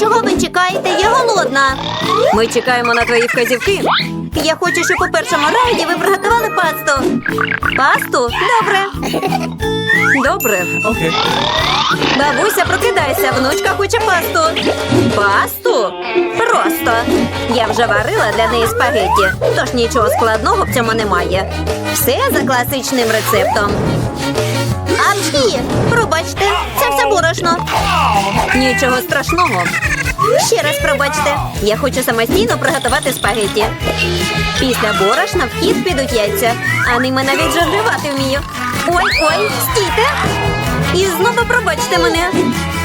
чого ви чекаєте? Я голодна. Ми чекаємо на твої вказівки. Я хочу, щоб у першому раунді ви приготували пасту. Пасту? Добре. Добре. Okay. Бабуся, прокидайся, внучка хоче пасту. Пасту? Просто. Я вже варила для неї спагетті, тож нічого складного в цьому немає. Все за класичним рецептом. Апчхі! Пробачте, це все борошно. Нічого страшного. Ще раз пробачте. Я хочу самостійно приготувати спагетті. Після борошна в хід підуть яйця, а ними навіть жонглювати вмію. Ой, ой, стійте! І знову пробачте мене.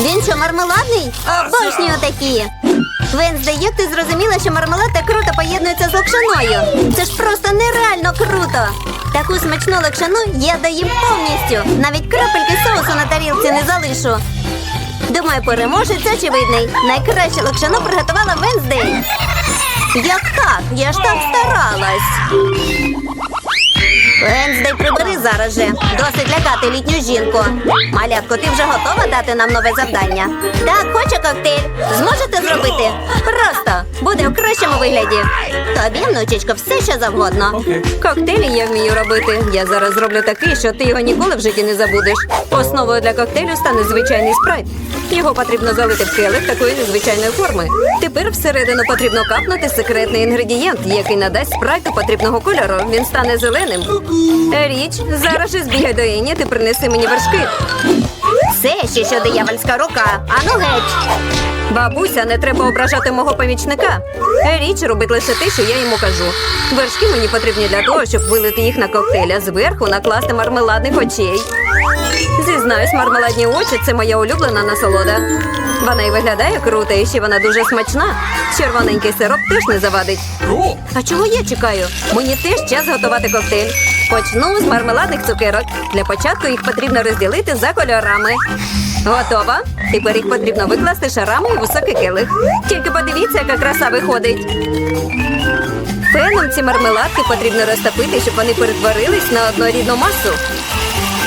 Він що, мармеладний? Обожнюю такі. Вензде, як ти зрозуміла, що мармелад так круто поєднується з локшиною? Це ж просто нереально круто. Таку смачну локшину я доїм повністю. Навіть крапельки соусу на тарілці не залишу. Думаю, переможець очевидний. Найкраще локшину приготувала Венздей. Як так? Я ж так старалась. Венздей, прибери зараз же. Досить лякати літню жінку. Малятко, ти вже готова дати нам нове завдання? Так, хочу коктейль. Зможете зробити? Просто буде в кращому вигляді. Тобі, внучечко, все що завгодно. Коктейлі я вмію робити. Я зараз зроблю такий, що ти його ніколи в житті не забудеш. Основою для коктейлю стане звичайний спрайт. Його потрібно залити в келих такої незвичайної форми. Тепер всередину потрібно капнути секретний інгредієнт, який надасть спрайту потрібного кольору. Він стане зеленим. Річ, зараз же збігай до Іні, ти принеси мені вершки. Це ще що диявольська рука. Ану геть. Бабуся, не треба ображати мого помічника. Річ робить лише те, що я йому кажу. Вершки мені потрібні для того, щоб вилити їх на коктейль, а зверху накласти мармеладних очей. Зізнаюсь, мармеладні очі це моя улюблена насолода. Вона і виглядає круто, і ще вона дуже смачна. Червоненький сироп теж не завадить. А чого я чекаю? Мені теж час готувати коктейль. Почну з мармеладних цукерок. Для початку їх потрібно розділити за кольорами. Готова? Тепер їх потрібно викласти шарами у високий келих. Тільки подивіться, яка краса виходить. Феном ці мармеладки потрібно розтопити, щоб вони перетворились на однорідну масу.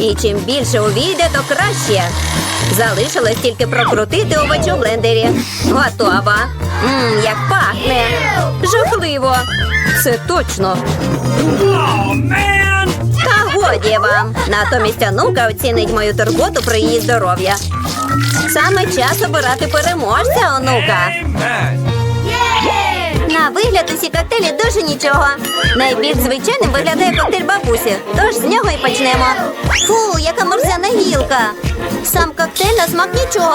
І чим більше увійде, то краще. Залишилось тільки прокрутити овочі у блендері. Готова. Мм, як пахне. Жахливо. Це точно. Та годі вам. Натомість онука оцінить мою турботу про її здоров'я. Саме час обирати переможця, онука. На вигляд усі коктейлі дуже нічого. Найбільш звичайним виглядає коктейль бабусі, тож з нього і почнемо. Фу, яка морзяна гілка. Сам коктейль на смак нічого.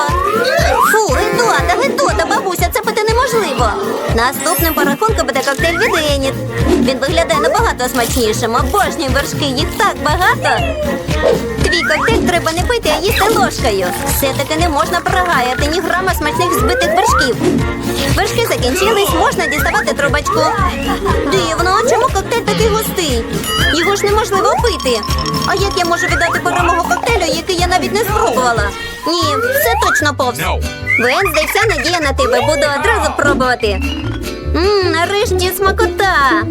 Фу, гидота, гидота, бабуся, це пити неможливо. Наступним по рахунку буде коктейль від Еніт. Він виглядає набагато смачнішим. Обожнюю вершки, їх так багато. Твій коктейль треба не пити, а їсти ложкою. Все-таки не можна прогаяти ні грама смачних збитих вершків. Вершки закінчились, можна діставати трубочку. Дивно, чому коктейль такий густий? Його ж неможливо пити. А як я можу віддати перемогу коктейлю, який я навіть не спробувала? Ні, це точно повз. Венздей, вся надія на тебе. Буду одразу пробувати. Мм, нарешті смакота.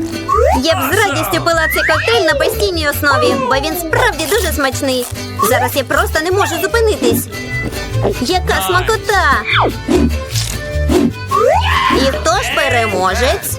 Я б з радістю пила цей коктейль на постійній основі, бо він справді дуже смачний. Зараз я просто не можу зупинитись. Яка смакота! І хто ж переможець?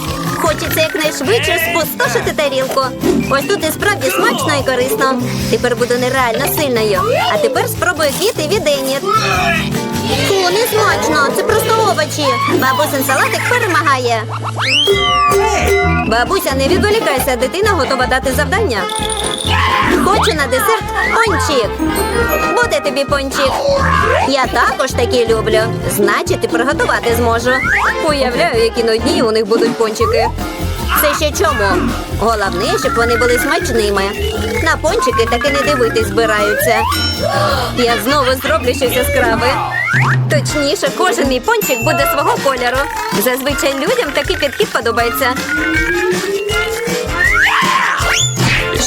Хочеться якнайшвидше спустошити тарілку. Ось тут і справді смачно і корисно. Тепер буду нереально сильною. А тепер спробую квіти від Еніт. Фу, не смачно, це просто овочі. Бабусин салатик перемагає. Бабуся, не відволікайся, дитина готова дати завдання. Хочу на десерт пончик. Буде тобі пончик. Я також такі люблю. Значить, і приготувати зможу. Уявляю, які нудні у них будуть пончики. Це ще чому? Головне, щоб вони були смачними. На пончики таки не дивитись збираються. Я знову зроблю щось яскраве. Точніше, кожен мій пончик буде свого кольору. Зазвичай людям такий підхід подобається.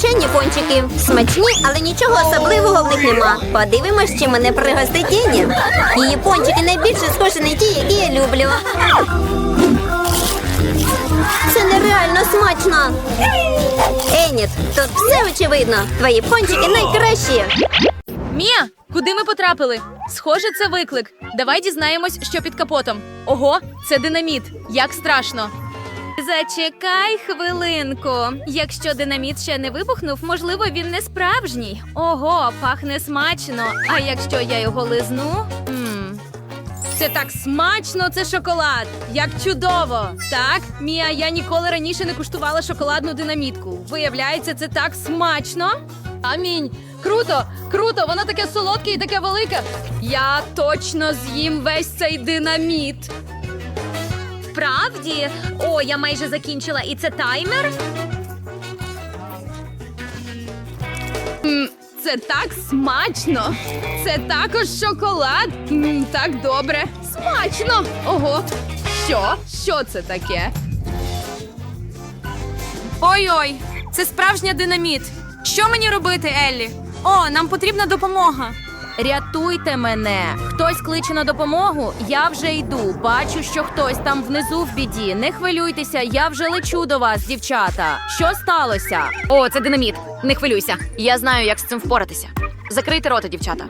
Звичайні пончики. Смачні, але нічого особливого в них нема. Подивимось, чи мене пригостить Ені. Її пончики найбільше схожі на ті, які я люблю. Це нереально смачно. Еніт, тут все очевидно. Твої пончики найкращі. Мія, куди ми потрапили? Схоже, це виклик. Давай дізнаємось, що під капотом. Ого, це динаміт. Як страшно. Зачекай хвилинку. Якщо динаміт ще не вибухнув, можливо, він не справжній. Ого, пахне смачно. А якщо я його лизну? М. Це так смачно, це шоколад. Як чудово! Так, Мія, я ніколи раніше не куштувала шоколадну динамітку. Виявляється, це так смачно. Амінь. Круто, круто, воно таке солодке і таке велике. Я точно з'їм весь цей динаміт. Правді? О, я майже закінчила. І це таймер? Це так смачно. Це також шоколад. Так добре. Смачно. Ого. Що? Що це таке? Ой-ой, це справжня динаміт. Що мені робити, Еллі? О, нам потрібна допомога. Рятуйте мене. Хтось кличе на допомогу. Я вже йду. Бачу, що хтось там внизу в біді. Не хвилюйтеся, я вже лечу до вас, дівчата. Що сталося? О, це динаміт. Не хвилюйся. Я знаю, як з цим впоратися. Закрийте рота, дівчата.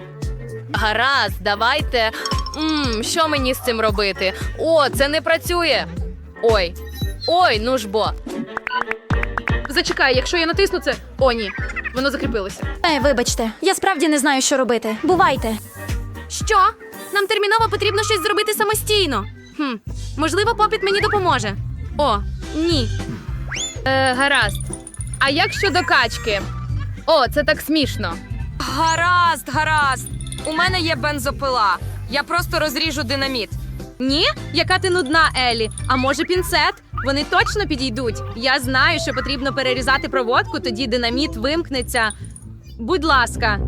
Гаразд, давайте. Мм, що мені з цим робити? О, це не працює. Ой. Ой, ну ж бо. Зачекай, якщо я натисну це. О, ні. Воно закріпилося. Е, вибачте, я справді не знаю, що робити. Бувайте. Що? Нам терміново потрібно щось зробити самостійно. Хм, можливо, попіт мені допоможе. О, ні. Е, гаразд. А як щодо качки? О, це так смішно. Гаразд, гаразд. У мене є бензопила. Я просто розріжу динаміт. Ні? Яка ти нудна, Елі. А може пінцет? Вони точно підійдуть. Я знаю, що потрібно перерізати проводку, тоді динаміт вимкнеться. Будь ласка.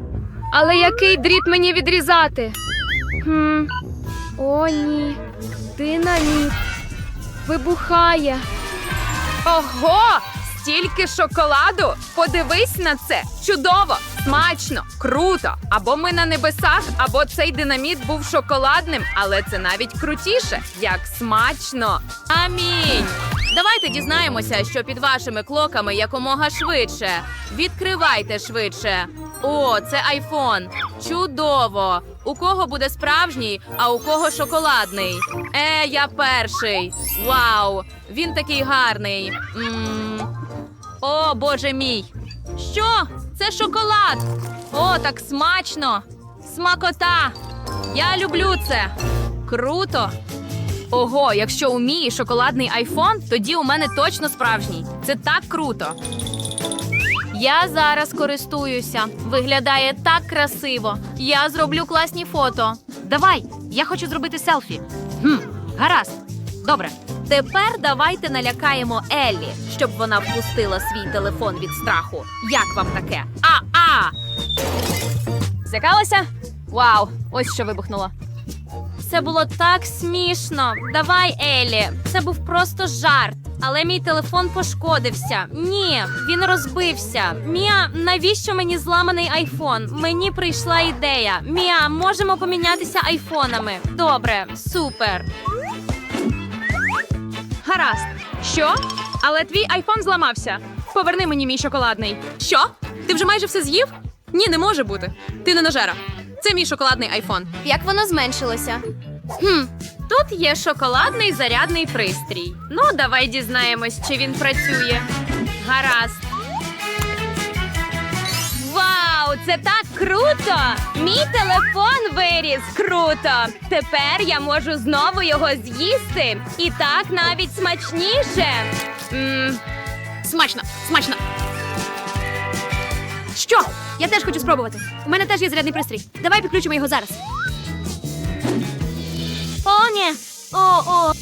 Але який дріт мені відрізати? Хм. О, ні. Динаміт. Вибухає. Ого! Стільки шоколаду! Подивись на це! Чудово! Смачно! Круто! Або ми на небесах, або цей динаміт був шоколадним, але це навіть крутіше. Як смачно! Амінь! Давайте дізнаємося, що під вашими клоками якомога швидше. Відкривайте швидше. О, це айфон. Чудово! У кого буде справжній, а у кого шоколадний? Е, я перший. Вау! Він такий гарний. м О, боже мій! Що? Це шоколад! О, так смачно! Смакота! Я люблю це! Круто! Ого, якщо у Мії шоколадний айфон, тоді у мене точно справжній. Це так круто. Я зараз користуюся. Виглядає так красиво. Я зроблю класні фото. Давай, я хочу зробити селфі. Хм, гаразд. Добре. Тепер давайте налякаємо Еллі, щоб вона впустила свій телефон від страху. Як вам таке? А-а! Злякалася? Вау, ось що вибухнуло. Це було так смішно. Давай, Елі. Це був просто жарт. Але мій телефон пошкодився. Ні, він розбився. Мія, навіщо мені зламаний айфон? Мені прийшла ідея. Мія, можемо помінятися айфонами. Добре, супер. Гаразд. Що? Але твій айфон зламався. Поверни мені мій шоколадний. Що? Ти вже майже все з'їв? Ні, не може бути. Ти не нажера. Це мій шоколадний айфон. Як воно зменшилося? Хм, тут є шоколадний зарядний пристрій. Ну, давай дізнаємось, чи він працює. Гаразд. Вау, це так круто! Мій телефон виріс круто. Тепер я можу знову його з'їсти. І так навіть смачніше. М, смачно, смачно. Що? Я теж хочу спробувати. У мене теж є зарядний пристрій. Давай підключимо його зараз. О, ні. О, о.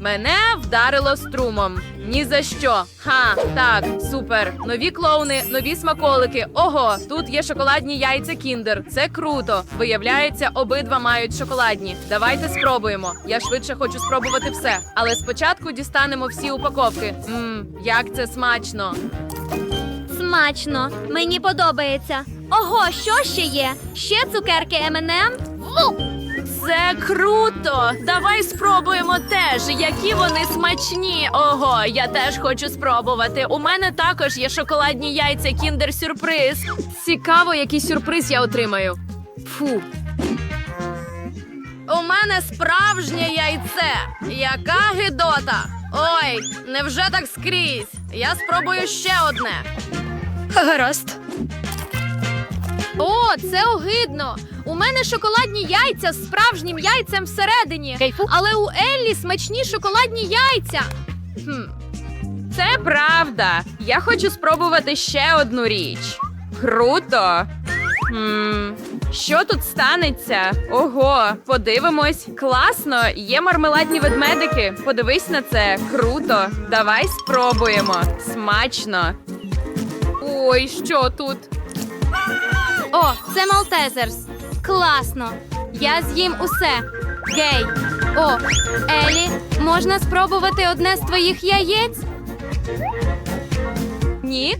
Мене вдарило струмом. Ні за що. Ха, так, супер. Нові клоуни, нові смаколики. Ого, тут є шоколадні яйця кіндер. Це круто. Виявляється, обидва мають шоколадні. Давайте спробуємо. Я швидше хочу спробувати все. Але спочатку дістанемо всі упаковки. Мм, як це смачно. Смачно. Мені подобається. Ого, що ще є? Ще цукерки M&M? Це круто! Давай спробуємо теж, які вони смачні. Ого, я теж хочу спробувати. У мене також є шоколадні яйця Кіндер Сюрприз. Цікаво, який сюрприз я отримаю. Фу. У мене справжнє яйце. Яка гидота. Ой, невже так скрізь? Я спробую ще одне. Гаразд. О, це огидно. У мене шоколадні яйця з справжнім яйцем всередині. Але у Еллі смачні шоколадні яйця. Хм. Це правда. Я хочу спробувати ще одну річ. Круто. Хм. Що тут станеться? Ого, подивимось. Класно, є мармеладні ведмедики. Подивись на це. Круто. Давай спробуємо. Смачно. Ой, що тут? О, це Малтезерс. Класно. Я з'їм усе. Гей. О, Елі, можна спробувати одне з твоїх яєць? Ні?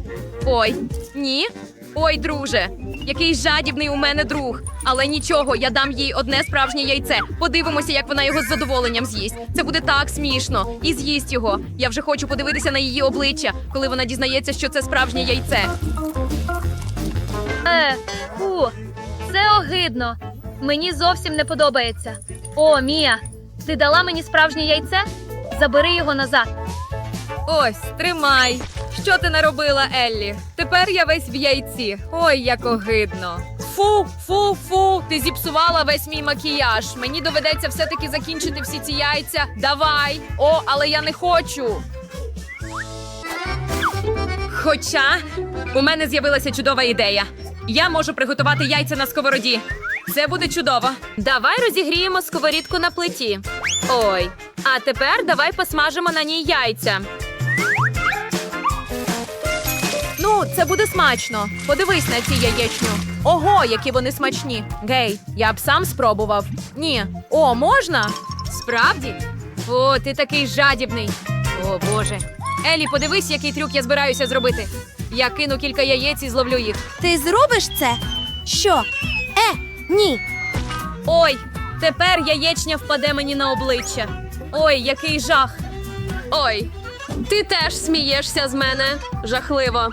Ой, ні. Ой, друже, який жадібний у мене друг. Але нічого, я дам їй одне справжнє яйце. Подивимося, як вона його з задоволенням з'їсть. Це буде так смішно. І з'їсть його. Я вже хочу подивитися на її обличчя, коли вона дізнається, що це справжнє яйце. Е, фу, це огидно. Мені зовсім не подобається. О, Мія, ти дала мені справжнє яйце? Забери його назад. Ось, тримай. Що ти наробила, Еллі? Тепер я весь в яйці. Ой, як огидно. Фу, фу, фу. Ти зіпсувала весь мій макіяж. Мені доведеться все-таки закінчити всі ці яйця. Давай. О, але я не хочу. Хоча у мене з'явилася чудова ідея. Я можу приготувати яйця на сковороді. Це буде чудово. Давай розігріємо сковорідку на плиті. Ой, а тепер давай посмажимо на ній яйця. Ну, це буде смачно. Подивись на ці яєчню. Ого, які вони смачні. Гей, я б сам спробував. Ні. О, можна? Справді? О, ти такий жадібний. О, Боже. Елі, подивись, який трюк я збираюся зробити. Я кину кілька яєць і зловлю їх. Ти зробиш це? Що? Е, ні. Ой, тепер яєчня впаде мені на обличчя. Ой, який жах. Ой, ти теж смієшся з мене. Жахливо.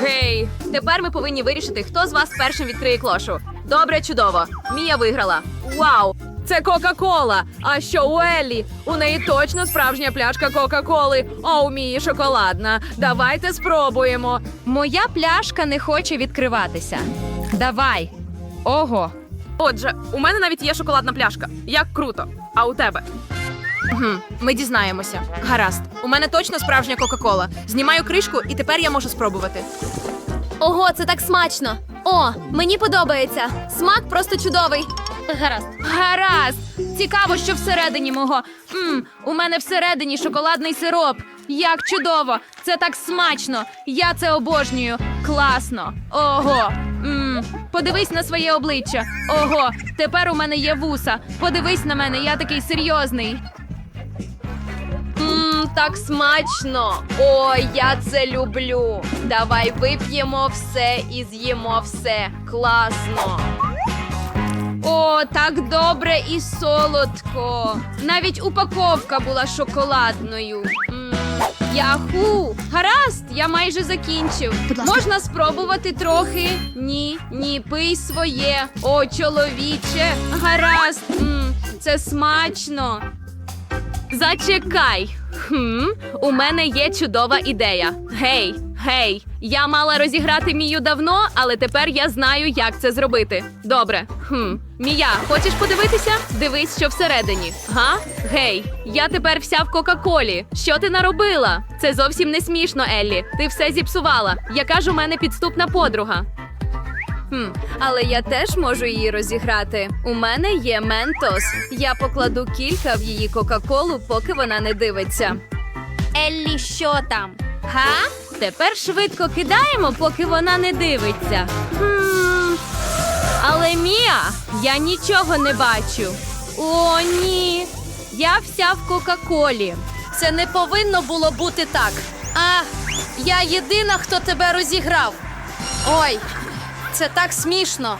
Гей, тепер ми повинні вирішити, хто з вас першим відкриє клошу. Добре, чудово. Мія виграла. Вау! Це Кока-Кола. А що у Еллі? У неї точно справжня пляшка Кока-Коли. А у Мії шоколадна. Давайте спробуємо. Моя пляшка не хоче відкриватися. Давай. Ого. Отже, у мене навіть є шоколадна пляшка. Як круто. А у тебе? Угу, ми дізнаємося. Гаразд. У мене точно справжня Кока-Кола. Знімаю кришку, і тепер я можу спробувати. Ого, це так смачно. О, мені подобається. Смак просто чудовий. Гаразд. Гаразд. Цікаво, що всередині мого. Мм, у мене всередині шоколадний сироп. Як чудово! Це так смачно! Я це обожнюю. Класно. Ого. Мм, подивись на своє обличчя. Ого, тепер у мене є вуса. Подивись на мене, я такий серйозний. Мм, так смачно. Ой, я це люблю. Давай вип'ємо все і з'їмо все. Класно. О, так добре і солодко. Навіть упаковка була шоколадною. М, Яху! Гаразд, я майже закінчив. Можна спробувати трохи. Ні, ні, пий своє. О, чоловіче. Гаразд. М, це смачно. Зачекай. Хм, у мене є чудова ідея. Гей, гей, я мала розіграти Мію давно, але тепер я знаю, як це зробити. Добре. Хм, Мія, хочеш подивитися? Дивись, що всередині. Га? Гей, я тепер вся в Кока-Колі. Що ти наробила? Це зовсім не смішно, Еллі. Ти все зіпсувала. Яка ж у мене підступна подруга? Хм, але я теж можу її розіграти. У мене є ментос. Я покладу кілька в її Кока-Колу, поки вона не дивиться. Еллі, що там? Га? Тепер швидко кидаємо, поки вона не дивиться. Хм. Але Мія, я нічого не бачу. О, ні. Я вся в Кока-Колі. Це не повинно було бути так. А, я єдина, хто тебе розіграв. Ой, це так смішно.